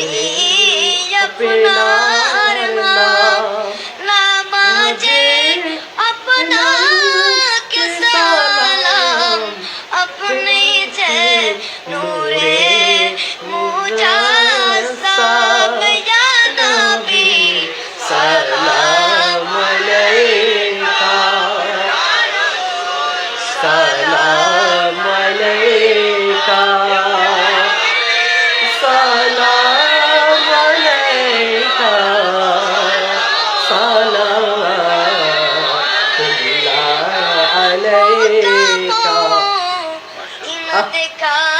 আমি আপনার নামাজে আপনার Huh?